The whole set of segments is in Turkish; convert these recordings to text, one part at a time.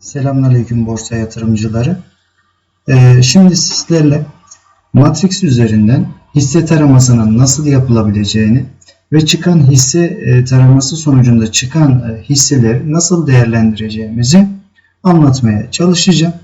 Selamünaleyküm borsa yatırımcıları. Ee, şimdi sizlerle Matrix üzerinden hisse taramasının nasıl yapılabileceğini ve çıkan hisse e, taraması sonucunda çıkan e, hisseleri nasıl değerlendireceğimizi anlatmaya çalışacağım.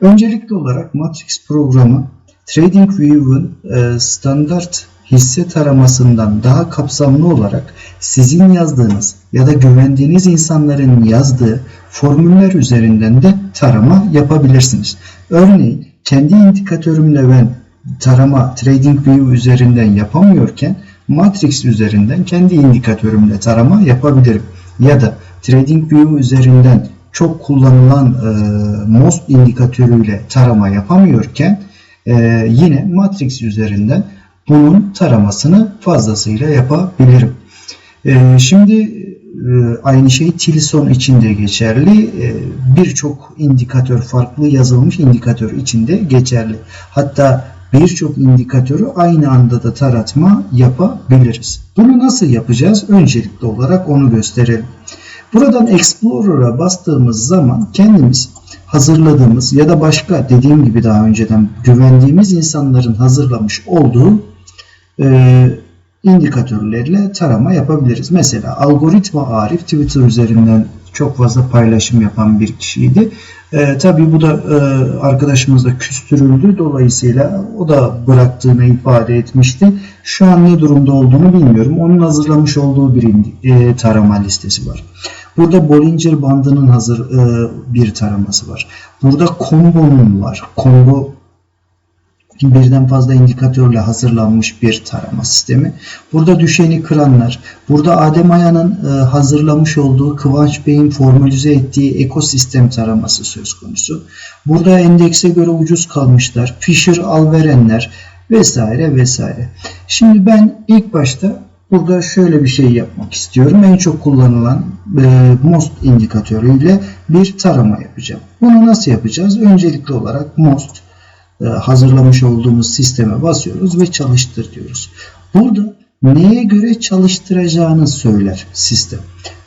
Öncelikli olarak Matrix programı TradingView'un e, standart hisse taramasından daha kapsamlı olarak sizin yazdığınız ya da güvendiğiniz insanların yazdığı formüller üzerinden de tarama yapabilirsiniz. Örneğin kendi indikatörümle ben tarama TradingView üzerinden yapamıyorken Matrix üzerinden kendi indikatörümle tarama yapabilirim. Ya da TradingView üzerinden çok kullanılan e, MOST indikatörüyle tarama yapamıyorken e, yine Matrix üzerinden bunun taramasını fazlasıyla yapabilirim. E, şimdi aynı şey Tilson için de geçerli. E, Birçok indikatör farklı yazılmış indikatör için de geçerli. Hatta birçok indikatörü aynı anda da taratma yapabiliriz. Bunu nasıl yapacağız? Öncelikli olarak onu gösterelim. Buradan Explorer'a bastığımız zaman kendimiz hazırladığımız ya da başka dediğim gibi daha önceden güvendiğimiz insanların hazırlamış olduğu e, indikatörlerle tarama yapabiliriz. Mesela algoritma Arif Twitter üzerinden çok fazla paylaşım yapan bir kişiydi. E, tabii bu da e, arkadaşımız da küstürüldü. Dolayısıyla o da bıraktığını ifade etmişti. Şu an ne durumda olduğunu bilmiyorum. Onun hazırlamış olduğu bir e, tarama listesi var. Burada Bollinger bandının hazır e, bir taraması var. Burada kombonun var. Combo birden fazla indikatörle hazırlanmış bir tarama sistemi. Burada düşeni kıranlar, burada Adem Aya'nın e, hazırlamış olduğu Kıvanç Bey'in formülize ettiği ekosistem taraması söz konusu. Burada endekse göre ucuz kalmışlar, Fisher al verenler vesaire vesaire. Şimdi ben ilk başta burada şöyle bir şey yapmak istiyorum. En çok kullanılan e, MOST indikatörüyle bir tarama yapacağım. Bunu nasıl yapacağız? Öncelikli olarak MOST hazırlamış olduğumuz sisteme basıyoruz ve çalıştır diyoruz. Burada neye göre çalıştıracağını söyler sistem.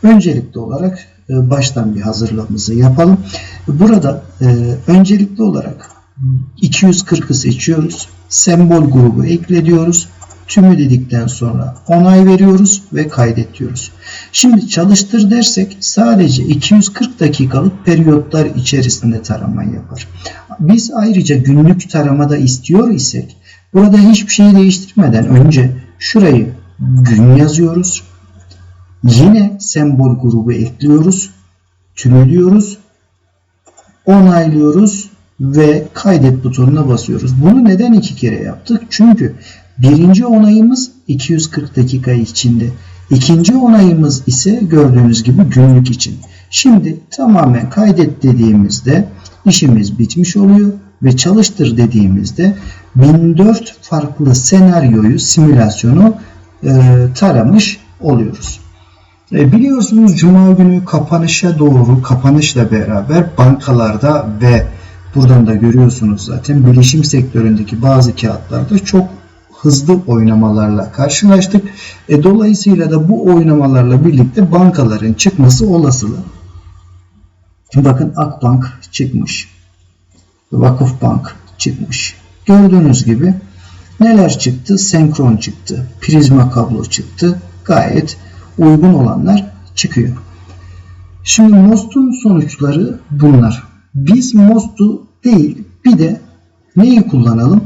Öncelikli olarak e, baştan bir hazırlamamızı yapalım. Burada e, öncelikli olarak 240'ı seçiyoruz. Sembol grubu eklediyoruz. Tümü dedikten sonra onay veriyoruz ve kaydet diyoruz. Şimdi çalıştır dersek sadece 240 dakikalık periyotlar içerisinde tarama yapar. Biz ayrıca günlük taramada istiyor isek burada hiçbir şeyi değiştirmeden önce şurayı gün yazıyoruz. Yine sembol grubu ekliyoruz. Tümü diyoruz. Onaylıyoruz ve kaydet butonuna basıyoruz. Bunu neden iki kere yaptık? Çünkü birinci onayımız 240 dakika içinde. İkinci onayımız ise gördüğünüz gibi günlük için. Şimdi tamamen kaydet dediğimizde işimiz bitmiş oluyor ve çalıştır dediğimizde 1004 farklı senaryoyu, simülasyonu e, taramış oluyoruz. E, biliyorsunuz Cuma günü kapanışa doğru, kapanışla beraber bankalarda ve buradan da görüyorsunuz zaten bilişim sektöründeki bazı kağıtlarda çok hızlı oynamalarla karşılaştık. E, dolayısıyla da bu oynamalarla birlikte bankaların çıkması olasılığı. Bakın Akbank çıkmış. Vakıfbank çıkmış. Gördüğünüz gibi neler çıktı? Senkron çıktı. Prizma kablo çıktı. Gayet uygun olanlar çıkıyor. Şimdi MOST'un sonuçları bunlar. Biz MOST'u değil bir de neyi kullanalım?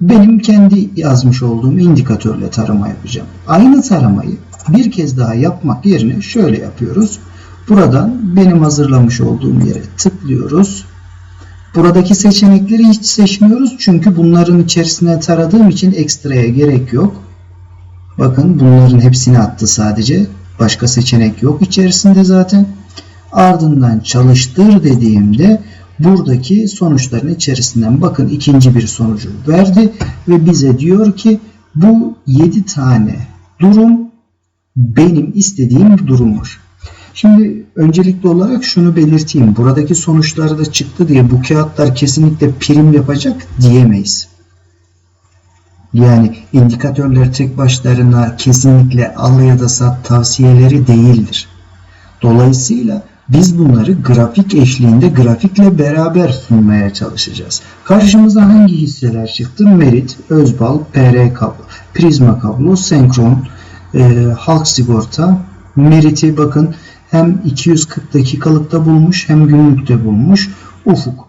Benim kendi yazmış olduğum indikatörle tarama yapacağım. Aynı taramayı bir kez daha yapmak yerine şöyle yapıyoruz. Buradan benim hazırlamış olduğum yere tıklıyoruz. Buradaki seçenekleri hiç seçmiyoruz. Çünkü bunların içerisine taradığım için ekstraya gerek yok. Bakın bunların hepsini attı sadece. Başka seçenek yok içerisinde zaten. Ardından çalıştır dediğimde buradaki sonuçların içerisinden bakın ikinci bir sonucu verdi ve bize diyor ki bu 7 tane durum benim istediğim durummuş. Şimdi öncelikli olarak şunu belirteyim. Buradaki sonuçlar da çıktı diye bu kağıtlar kesinlikle prim yapacak diyemeyiz. Yani indikatörler tek başlarına kesinlikle al ya da sat tavsiyeleri değildir. Dolayısıyla biz bunları grafik eşliğinde grafikle beraber sunmaya çalışacağız. Karşımıza hangi hisseler çıktı? Merit, Özbal, PR kablo, Prizma kablo, Senkron, e, Halk Sigorta, Merit'i bakın hem 240 dakikalıkta bulmuş hem günlükte bulmuş. Ufuk.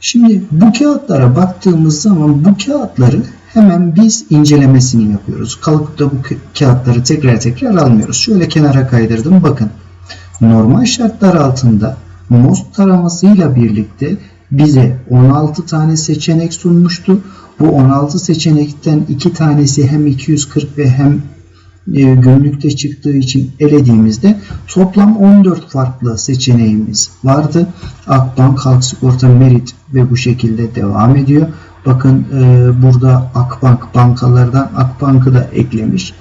Şimdi bu kağıtlara baktığımız zaman bu kağıtları hemen biz incelemesini yapıyoruz. Kalkıp da bu kağıtları tekrar tekrar almıyoruz. Şöyle kenara kaydırdım. Bakın normal şartlar altında MOST taramasıyla birlikte bize 16 tane seçenek sunmuştu. Bu 16 seçenekten 2 tanesi hem 240 ve hem günlükte çıktığı için elediğimizde toplam 14 farklı seçeneğimiz vardı. Akbank, Halk Sigorta, Merit ve bu şekilde devam ediyor. Bakın e, burada Akbank bankalardan Akbank'ı da eklemiş.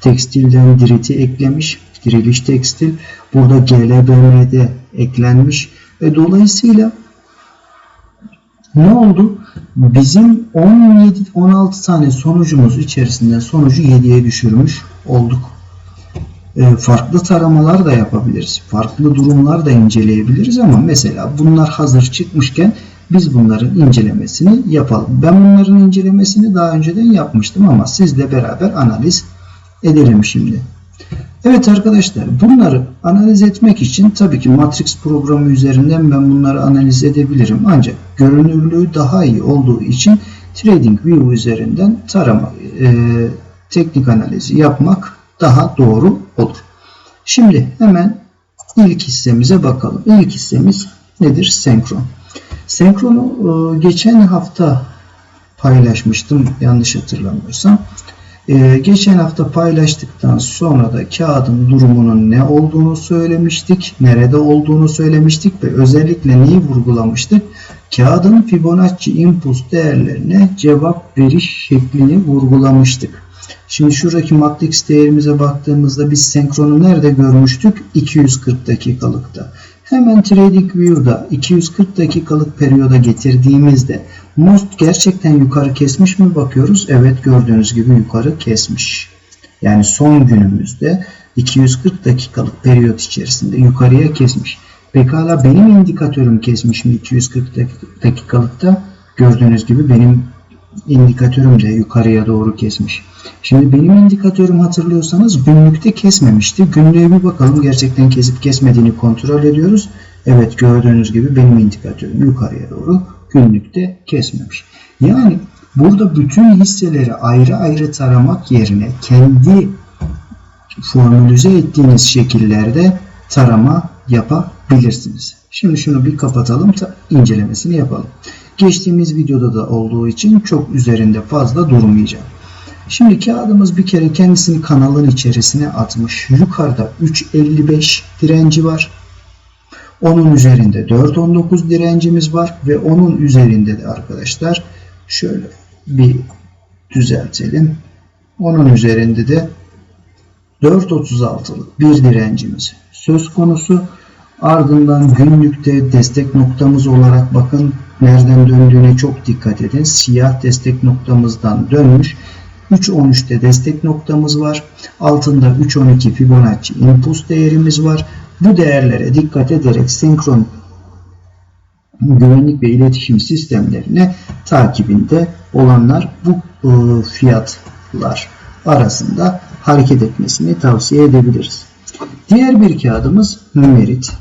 Tekstilden Dirit'i eklemiş. Diriliş Tekstil. Burada GLBM'de eklenmiş. Ve dolayısıyla ne oldu? Bizim 17 16 tane sonucumuz içerisinde sonucu 7'ye düşürmüş olduk. E, farklı taramalar da yapabiliriz. Farklı durumlar da inceleyebiliriz ama mesela bunlar hazır çıkmışken biz bunların incelemesini yapalım. Ben bunların incelemesini daha önceden yapmıştım ama sizle beraber analiz edelim şimdi. Evet arkadaşlar bunları analiz etmek için tabii ki Matrix programı üzerinden ben bunları analiz edebilirim. Ancak görünürlüğü daha iyi olduğu için TradingView üzerinden tarama e, teknik analizi yapmak daha doğru olur. Şimdi hemen ilk hissemize bakalım. İlk hissemiz nedir? Senkron. Senkronu e, geçen hafta paylaşmıştım yanlış hatırlamıyorsam. Ee, geçen hafta paylaştıktan sonra da kağıdın durumunun ne olduğunu söylemiştik, nerede olduğunu söylemiştik ve özellikle neyi vurgulamıştık? Kağıdın Fibonacci impuls değerlerine cevap veriş şeklini vurgulamıştık. Şimdi şuradaki matrix değerimize baktığımızda biz senkronu nerede görmüştük? 240 dakikalıkta. Hemen TradingView'da 240 dakikalık periyoda getirdiğimizde Most gerçekten yukarı kesmiş mi bakıyoruz? Evet gördüğünüz gibi yukarı kesmiş. Yani son günümüzde 240 dakikalık periyot içerisinde yukarıya kesmiş. Pekala benim indikatörüm kesmiş mi 240 dakikalıkta? Gördüğünüz gibi benim indikatörüm de yukarıya doğru kesmiş. Şimdi benim indikatörüm hatırlıyorsanız günlükte kesmemişti. Günlüğe bir bakalım gerçekten kesip kesmediğini kontrol ediyoruz. Evet gördüğünüz gibi benim indikatörüm yukarıya doğru günlükte kesmemiş. Yani burada bütün hisseleri ayrı ayrı taramak yerine kendi formülize ettiğiniz şekillerde tarama yapabilirsiniz. Şimdi şunu bir kapatalım incelemesini yapalım. Geçtiğimiz videoda da olduğu için çok üzerinde fazla durmayacağım. Şimdi kağıdımız bir kere kendisini kanalın içerisine atmış. Yukarıda 3.55 direnci var. Onun üzerinde 4.19 direncimiz var ve onun üzerinde de arkadaşlar şöyle bir düzeltelim. Onun üzerinde de 4.36'lık bir direncimiz söz konusu. Ardından günlükte destek noktamız olarak bakın nereden döndüğüne çok dikkat edin. Siyah destek noktamızdan dönmüş. 3.13'te destek noktamız var. Altında 3.12 Fibonacci impuls değerimiz var. Bu değerlere dikkat ederek senkron güvenlik ve iletişim sistemlerine takibinde olanlar bu e, fiyatlar arasında hareket etmesini tavsiye edebiliriz. Diğer bir kağıdımız Merit.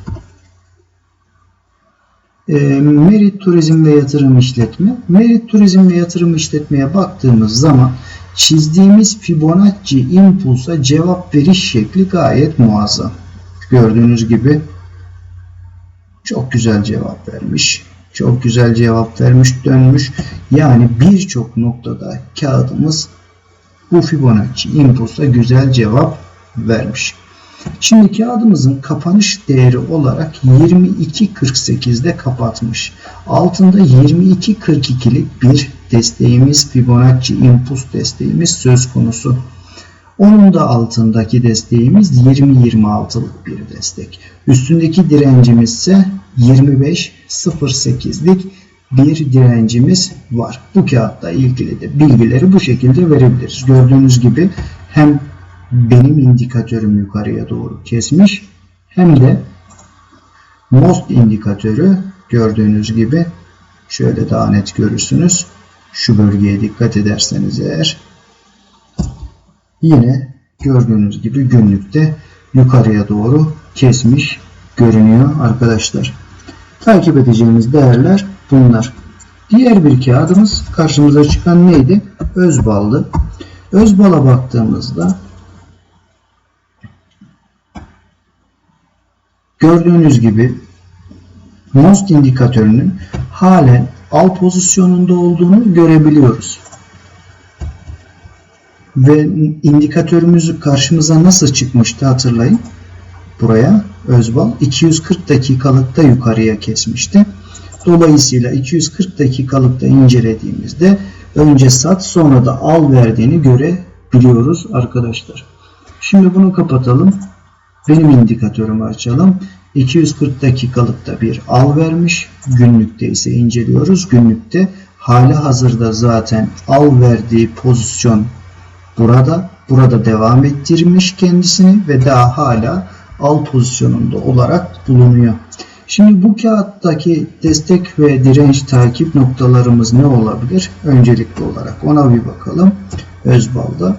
E, Merit Turizm ve Yatırım İşletme. Merit Turizm ve Yatırım İşletmeye baktığımız zaman çizdiğimiz Fibonacci impulsa cevap veriş şekli gayet muazzam. Gördüğünüz gibi çok güzel cevap vermiş. Çok güzel cevap vermiş dönmüş. Yani birçok noktada kağıdımız bu Fibonacci impulsa güzel cevap vermiş. Şimdi kağıdımızın kapanış değeri olarak 22.48'de kapatmış. Altında 22.42'lik bir desteğimiz Fibonacci impuls desteğimiz söz konusu. Onun da altındaki desteğimiz 20-26'lık bir destek. Üstündeki direncimiz ise 25-08'lik bir direncimiz var. Bu kağıtta ilgili de bilgileri bu şekilde verebiliriz. Gördüğünüz gibi hem benim indikatörüm yukarıya doğru kesmiş hem de MOST indikatörü gördüğünüz gibi şöyle daha net görürsünüz. Şu bölgeye dikkat ederseniz eğer yine gördüğünüz gibi günlükte yukarıya doğru kesmiş görünüyor arkadaşlar. Takip edeceğimiz değerler bunlar. Diğer bir kağıdımız karşımıza çıkan neydi? Özbal'dı. Özbal'a baktığımızda gördüğünüz gibi MOST indikatörünün halen al pozisyonunda olduğunu görebiliyoruz. Ve indikatörümüzü karşımıza nasıl çıkmıştı hatırlayın. Buraya Özbal 240 dakikalıkta yukarıya kesmişti. Dolayısıyla 240 dakikalıkta incelediğimizde önce sat sonra da al verdiğini görebiliyoruz arkadaşlar. Şimdi bunu kapatalım. Benim indikatörümü açalım. 240 dakikalıkta bir al vermiş. Günlükte ise inceliyoruz. Günlükte hali hazırda zaten al verdiği pozisyon burada. Burada devam ettirmiş kendisini ve daha hala al pozisyonunda olarak bulunuyor. Şimdi bu kağıttaki destek ve direnç takip noktalarımız ne olabilir? Öncelikli olarak ona bir bakalım. Özbal'da.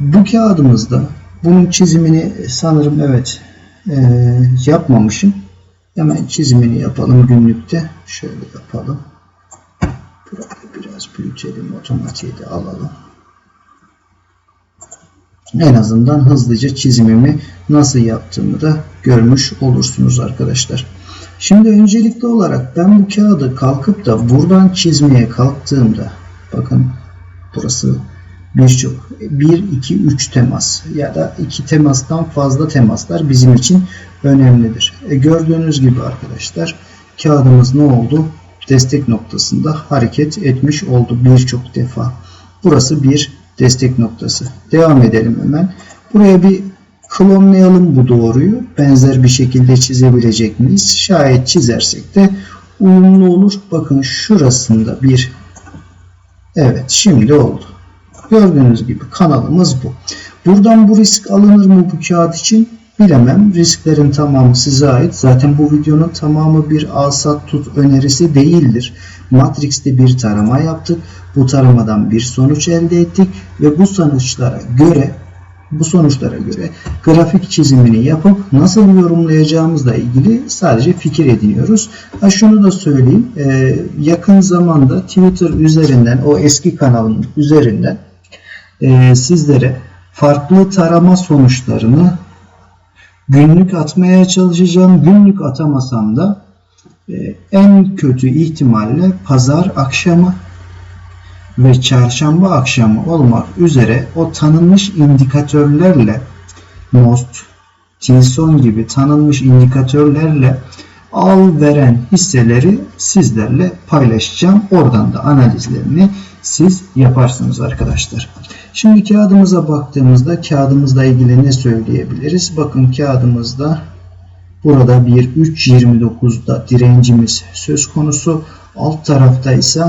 Bu kağıdımızda bunun çizimini sanırım evet e, yapmamışım. Hemen çizimini yapalım günlükte. Şöyle yapalım. Burayı biraz büyütelim. Otomatiği de alalım. En azından hızlıca çizimimi nasıl yaptığımı da görmüş olursunuz arkadaşlar. Şimdi öncelikli olarak ben bu kağıdı kalkıp da buradan çizmeye kalktığımda bakın burası birçok 1, 2, 3 temas ya da 2 temastan fazla temaslar bizim için önemlidir. E gördüğünüz gibi arkadaşlar kağıdımız ne oldu? Destek noktasında hareket etmiş oldu birçok defa. Burası bir destek noktası. Devam edelim hemen. Buraya bir klonlayalım bu doğruyu. Benzer bir şekilde çizebilecek miyiz? Şayet çizersek de uyumlu olur. Bakın şurasında bir Evet şimdi oldu. Gördüğünüz gibi kanalımız bu. Buradan bu risk alınır mı bu kağıt için? Bilemem. Risklerin tamamı size ait. Zaten bu videonun tamamı bir alsat tut önerisi değildir. Matrix'te bir tarama yaptık. Bu taramadan bir sonuç elde ettik ve bu sonuçlara göre bu sonuçlara göre grafik çizimini yapıp nasıl yorumlayacağımızla ilgili sadece fikir ediniyoruz. Ha şunu da söyleyeyim. E, yakın zamanda Twitter üzerinden o eski kanalın üzerinden e, sizlere farklı tarama sonuçlarını günlük atmaya çalışacağım. Günlük atamasam da e, en kötü ihtimalle pazar akşamı ve çarşamba akşamı olmak üzere o tanınmış indikatörlerle MOST, Tilson gibi tanınmış indikatörlerle al veren hisseleri sizlerle paylaşacağım. Oradan da analizlerini siz yaparsınız arkadaşlar. Şimdi kağıdımıza baktığımızda kağıdımızla ilgili ne söyleyebiliriz? Bakın kağıdımızda burada bir 3.29'da direncimiz söz konusu. Alt tarafta ise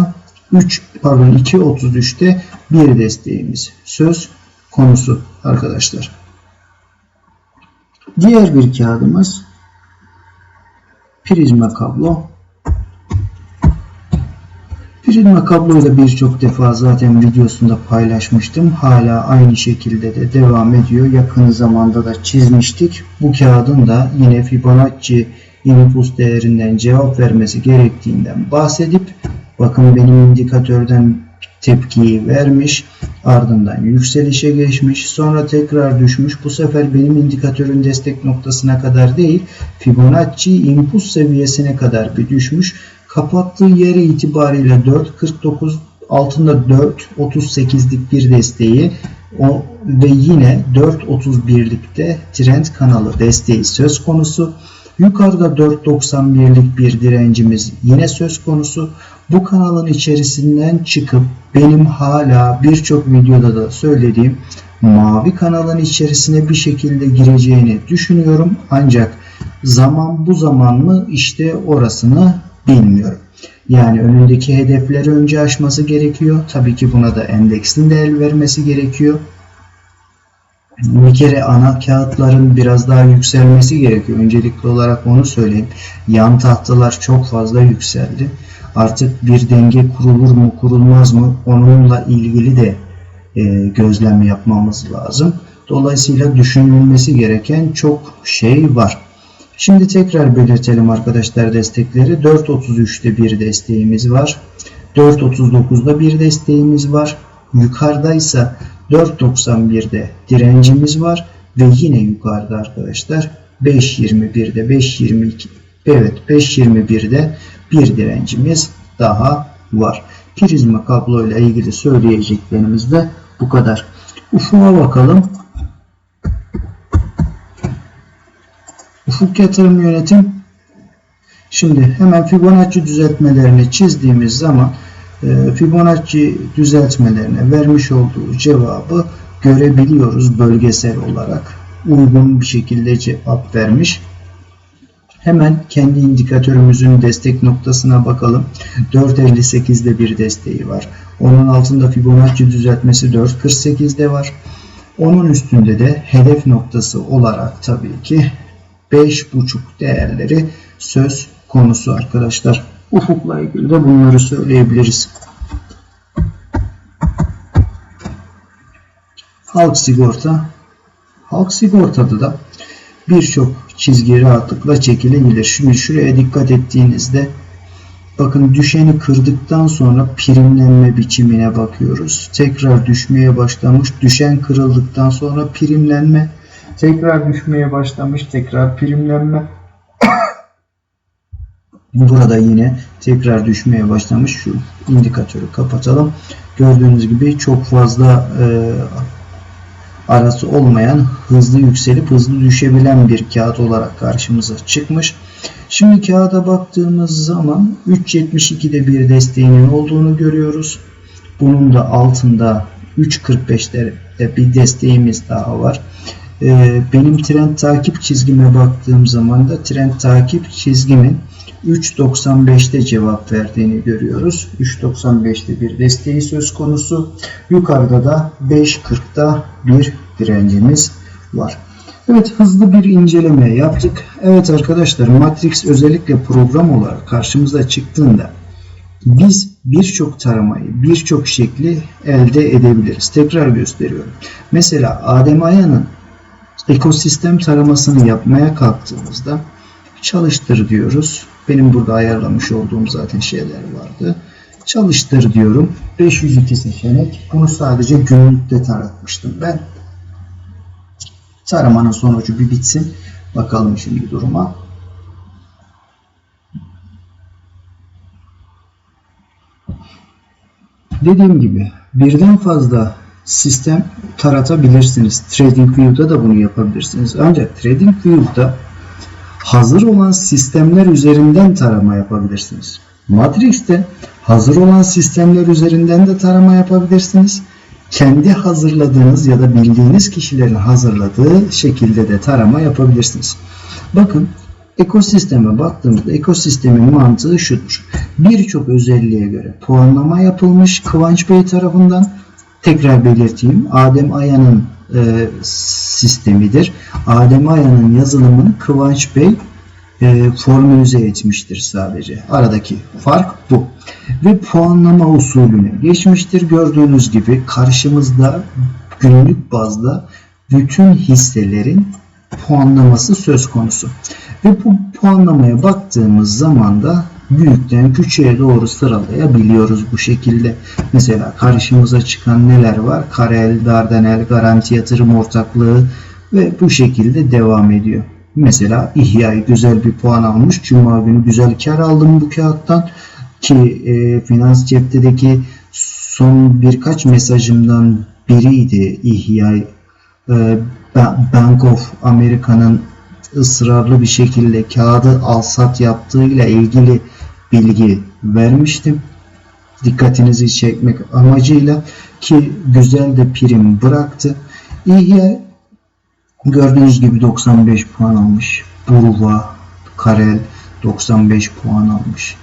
3 pardon 2.33'te bir desteğimiz söz konusu arkadaşlar. Diğer bir kağıdımız prizma kablo. Prizma kabloyla birçok defa zaten videosunda paylaşmıştım. Hala aynı şekilde de devam ediyor. Yakın zamanda da çizmiştik. Bu kağıdın da yine Fibonacci impuls değerinden cevap vermesi gerektiğinden bahsedip bakın benim indikatörden tepkiyi vermiş. Ardından yükselişe geçmiş. Sonra tekrar düşmüş. Bu sefer benim indikatörün destek noktasına kadar değil Fibonacci impuls seviyesine kadar bir düşmüş. Kapattığı yere itibariyle 4.49 altında 4.38'lik bir desteği o ve yine 4.31'likte trend kanalı desteği söz konusu. Yukarıda 4.91'lik bir direncimiz yine söz konusu. Bu kanalın içerisinden çıkıp benim hala birçok videoda da söylediğim mavi kanalın içerisine bir şekilde gireceğini düşünüyorum. Ancak zaman bu zaman mı işte orasını bilmiyorum. Yani önündeki hedefleri önce aşması gerekiyor. Tabii ki buna da endeksin de el vermesi gerekiyor. bir kere ana kağıtların biraz daha yükselmesi gerekiyor. Öncelikli olarak onu söyleyeyim. Yan tahtalar çok fazla yükseldi. Artık bir denge kurulur mu kurulmaz mı onunla ilgili de e, gözlem yapmamız lazım. Dolayısıyla düşünülmesi gereken çok şey var. Şimdi tekrar belirtelim arkadaşlar destekleri. 4.33'te bir desteğimiz var. 4.39'da bir desteğimiz var. Yukarıdaysa 4.91'de direncimiz var ve yine yukarıda arkadaşlar 5.21'de 5.22 evet 5.21'de bir direncimiz daha var. Prizma kablo ile ilgili söyleyeceklerimiz de bu kadar. Ufuğa bakalım. Ufuk yatırım yönetim Şimdi hemen Fibonacci düzeltmelerini çizdiğimiz zaman e, Fibonacci düzeltmelerine vermiş olduğu cevabı görebiliyoruz bölgesel olarak. Uygun bir şekilde cevap vermiş. Hemen kendi indikatörümüzün destek noktasına bakalım. 4.58'de bir desteği var. Onun altında Fibonacci düzeltmesi 4.48'de var. Onun üstünde de hedef noktası olarak tabii ki 5.5 değerleri söz konusu arkadaşlar. Ufukla ilgili de bunları söyleyebiliriz. Halk sigorta. Halk sigortada da birçok çizgi rahatlıkla çekilebilir. Şimdi şuraya dikkat ettiğinizde bakın düşeni kırdıktan sonra primlenme biçimine bakıyoruz. Tekrar düşmeye başlamış. Düşen kırıldıktan sonra primlenme. Tekrar düşmeye başlamış. Tekrar primlenme. Burada yine tekrar düşmeye başlamış. Şu indikatörü kapatalım. Gördüğünüz gibi çok fazla e, arası olmayan hızlı yükselip hızlı düşebilen bir kağıt olarak karşımıza çıkmış. Şimdi kağıda baktığımız zaman 3.72'de bir desteğinin olduğunu görüyoruz. Bunun da altında 3.45'te bir desteğimiz daha var. E, benim trend takip çizgime baktığım zaman da trend takip çizgimin 3.95'te cevap verdiğini görüyoruz. 3.95'te bir desteği söz konusu. Yukarıda da 5.40'da bir direncimiz var. Evet hızlı bir inceleme yaptık. Evet arkadaşlar Matrix özellikle program olarak karşımıza çıktığında biz birçok taramayı, birçok şekli elde edebiliriz. Tekrar gösteriyorum. Mesela Adem Aya'nın ekosistem taramasını yapmaya kalktığımızda çalıştır diyoruz. Benim burada ayarlamış olduğum zaten şeyler vardı. Çalıştır diyorum. 502 seçenek. Bunu sadece günlükte taratmıştım ben. Taramanın sonucu bir bitsin. Bakalım şimdi duruma. Dediğim gibi birden fazla sistem taratabilirsiniz. TradingView'da da bunu yapabilirsiniz. Ancak TradingView'da hazır olan sistemler üzerinden tarama yapabilirsiniz. Matrix'te hazır olan sistemler üzerinden de tarama yapabilirsiniz. Kendi hazırladığınız ya da bildiğiniz kişilerin hazırladığı şekilde de tarama yapabilirsiniz. Bakın ekosisteme baktığımızda ekosistemin mantığı şudur. Birçok özelliğe göre puanlama yapılmış Kıvanç Bey tarafından. Tekrar belirteyim. Adem Aya'nın e, sistemidir. Adem Aya'nın yazılımını Kıvanç Bey e, formülize etmiştir sadece. Aradaki fark bu. Ve puanlama usulüne geçmiştir. Gördüğünüz gibi karşımızda günlük bazda bütün hisselerin puanlaması söz konusu. Ve bu puanlamaya baktığımız zaman da büyükten küçüğe doğru sıralayabiliyoruz bu şekilde. Mesela karşımıza çıkan neler var? Karel, Dardanel, Garanti Yatırım Ortaklığı ve bu şekilde devam ediyor. Mesela İhya güzel bir puan almış. Cuma günü güzel kar aldım bu kağıttan. Ki e, Finans Cepte'deki son birkaç mesajımdan biriydi İhya. E, Bank of America'nın ısrarlı bir şekilde kağıdı alsat yaptığıyla ilgili bilgi vermiştim. Dikkatinizi çekmek amacıyla ki güzel de prim bıraktı. İyi gördüğünüz gibi 95 puan almış. Burva, Karel 95 puan almış.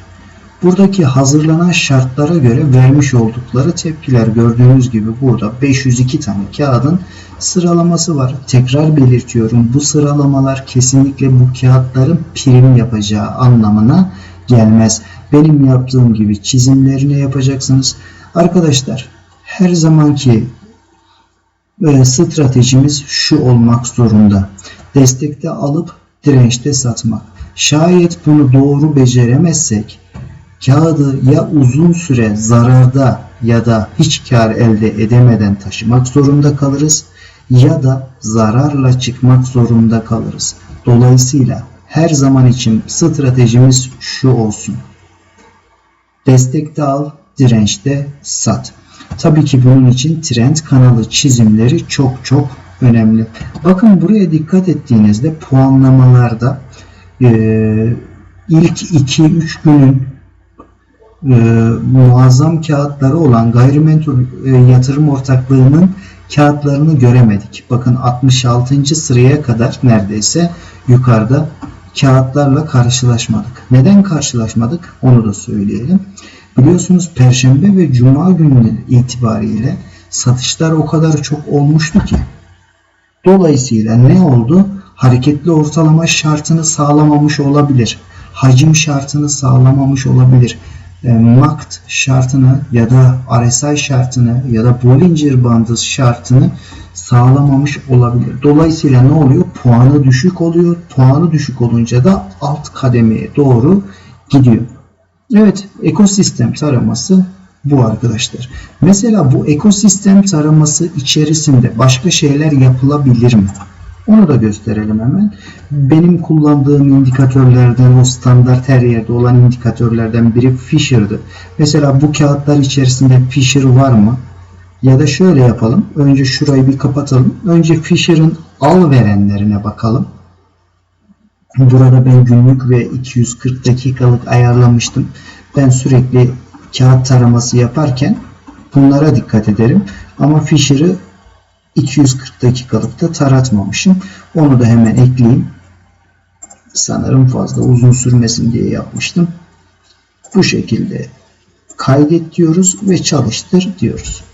Buradaki hazırlanan şartlara göre vermiş oldukları tepkiler gördüğünüz gibi burada 502 tane kağıdın sıralaması var. Tekrar belirtiyorum bu sıralamalar kesinlikle bu kağıtların prim yapacağı anlamına gelmez. Benim yaptığım gibi çizimlerini yapacaksınız. Arkadaşlar her zamanki e, stratejimiz şu olmak zorunda. Destekte alıp dirençte satmak. Şayet bunu doğru beceremezsek kağıdı ya uzun süre zararda ya da hiç kar elde edemeden taşımak zorunda kalırız ya da zararla çıkmak zorunda kalırız. Dolayısıyla her zaman için stratejimiz şu olsun. Destekte al, dirençte sat. Tabii ki bunun için trend kanalı çizimleri çok çok önemli. Bakın buraya dikkat ettiğinizde puanlamalarda e, ilk 2-3 günün e, muazzam kağıtları olan gayrimenkul e, yatırım ortaklığının kağıtlarını göremedik. Bakın 66. sıraya kadar neredeyse yukarıda kağıtlarla karşılaşmadık. Neden karşılaşmadık? Onu da söyleyelim. Biliyorsunuz Perşembe ve Cuma günü itibariyle satışlar o kadar çok olmuştu ki. Dolayısıyla ne oldu? Hareketli ortalama şartını sağlamamış olabilir. Hacim şartını sağlamamış olabilir. E, MACD şartını ya da RSI şartını ya da Bollinger Bandı şartını sağlamamış olabilir. Dolayısıyla ne oluyor? Puanı düşük oluyor. Puanı düşük olunca da alt kademeye doğru gidiyor. Evet, ekosistem taraması bu arkadaşlar. Mesela bu ekosistem taraması içerisinde başka şeyler yapılabilir mi? Onu da gösterelim hemen. Benim kullandığım indikatörlerden o standart her yerde olan indikatörlerden biri Fisher'dı. Mesela bu kağıtlar içerisinde Fisher var mı? Ya da şöyle yapalım. Önce şurayı bir kapatalım. Önce Fisher'ın al verenlerine bakalım. Burada ben günlük ve 240 dakikalık ayarlamıştım. Ben sürekli kağıt taraması yaparken bunlara dikkat ederim. Ama Fisher'ı 240 dakikalıkta taratmamışım. Onu da hemen ekleyeyim. Sanırım fazla uzun sürmesin diye yapmıştım. Bu şekilde kaydet diyoruz ve çalıştır diyoruz.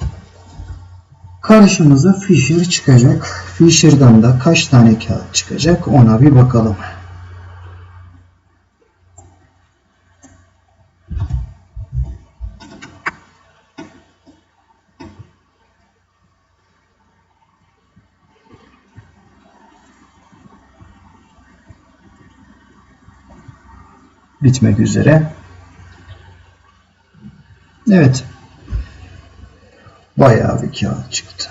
Karşımıza Fisher çıkacak. Fisher'dan da kaç tane kağıt çıkacak ona bir bakalım. bitmek üzere. Evet. Bayağı bir kağıt çıktı.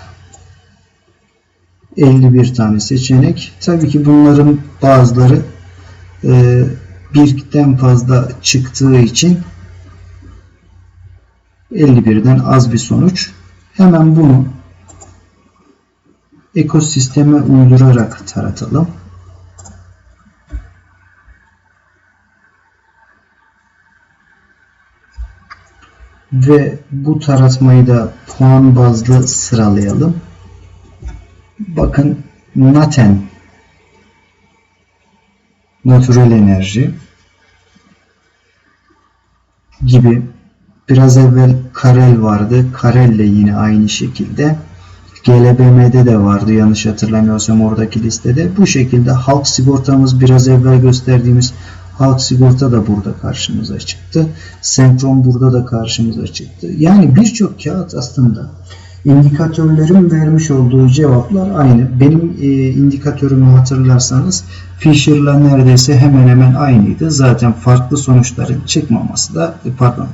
51 tane seçenek. Tabii ki bunların bazıları e, birden fazla çıktığı için 51'den az bir sonuç. Hemen bunu ekosisteme uydurarak taratalım. Ve bu taratmayı da puan bazlı sıralayalım. Bakın Naten natural enerji gibi biraz evvel Karel vardı. Karel de yine aynı şekilde GLBM'de de vardı yanlış hatırlamıyorsam oradaki listede. Bu şekilde halk sigortamız biraz evvel gösterdiğimiz Halk sigorta da burada karşımıza çıktı. Senkron burada da karşımıza çıktı. Yani birçok kağıt aslında indikatörlerin vermiş olduğu cevaplar aynı. Benim e, indikatörümü hatırlarsanız Fisher'la neredeyse hemen hemen aynıydı. Zaten farklı sonuçların çıkmaması da e, pardon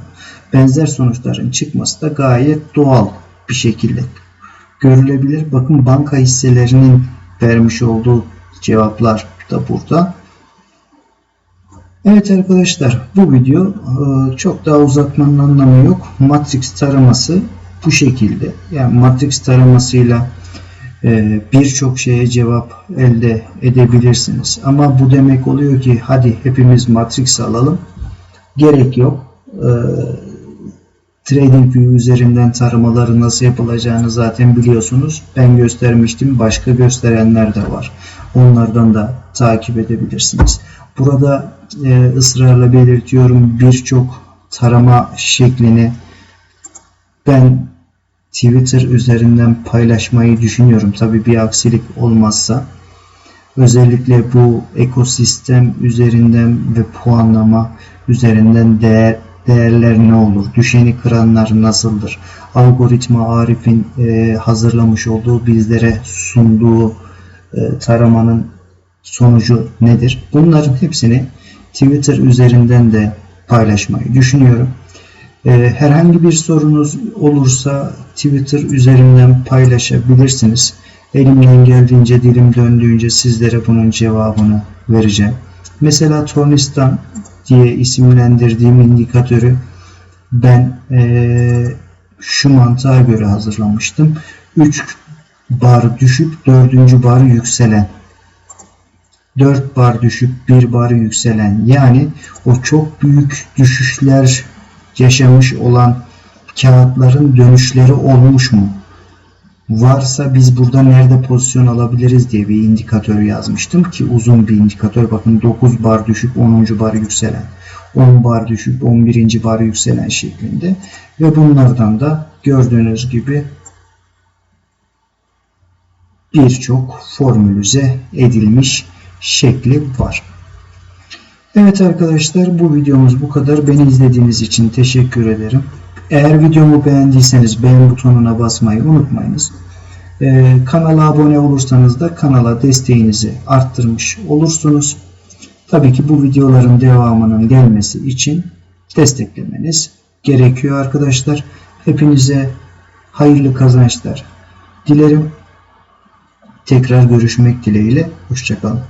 benzer sonuçların çıkması da gayet doğal bir şekilde görülebilir. Bakın banka hisselerinin vermiş olduğu cevaplar da burada. Evet arkadaşlar bu video e, çok daha uzatmanın anlamı yok. Matrix taraması bu şekilde. Yani Matrix taramasıyla e, birçok şeye cevap elde edebilirsiniz. Ama bu demek oluyor ki hadi hepimiz Matrix alalım. Gerek yok. E, TradingView üzerinden taramaları nasıl yapılacağını zaten biliyorsunuz. Ben göstermiştim. Başka gösterenler de var. Onlardan da takip edebilirsiniz. Burada e, ısrarla belirtiyorum birçok tarama şeklini ben Twitter üzerinden paylaşmayı düşünüyorum. Tabi bir aksilik olmazsa. Özellikle bu ekosistem üzerinden ve puanlama üzerinden değer değerler ne olur? Düşeni kıranlar nasıldır? Algoritma Arif'in e, hazırlamış olduğu bizlere sunduğu e, taramanın sonucu nedir? Bunların hepsini Twitter üzerinden de paylaşmayı düşünüyorum. E, herhangi bir sorunuz olursa Twitter üzerinden paylaşabilirsiniz. Elimden geldiğince, dilim döndüğünce sizlere bunun cevabını vereceğim. Mesela Tornistan diye isimlendirdiğim indikatörü ben e, şu mantığa göre hazırlamıştım. 3 bar düşüp 4. bar yükselen 4 bar düşüp 1 bar yükselen yani o çok büyük düşüşler yaşamış olan kağıtların dönüşleri olmuş mu? Varsa biz burada nerede pozisyon alabiliriz diye bir indikatör yazmıştım ki uzun bir indikatör. Bakın 9 bar düşüp 10. bar yükselen, 10 bar düşüp 11. bar yükselen şeklinde ve bunlardan da gördüğünüz gibi birçok formülize edilmiş şekli var. Evet arkadaşlar bu videomuz bu kadar. Beni izlediğiniz için teşekkür ederim. Eğer videomu beğendiyseniz beğen butonuna basmayı unutmayınız. Ee, kanala abone olursanız da kanala desteğinizi arttırmış olursunuz. Tabii ki bu videoların devamının gelmesi için desteklemeniz gerekiyor arkadaşlar. Hepinize hayırlı kazançlar dilerim. Tekrar görüşmek dileğiyle. Hoşçakalın.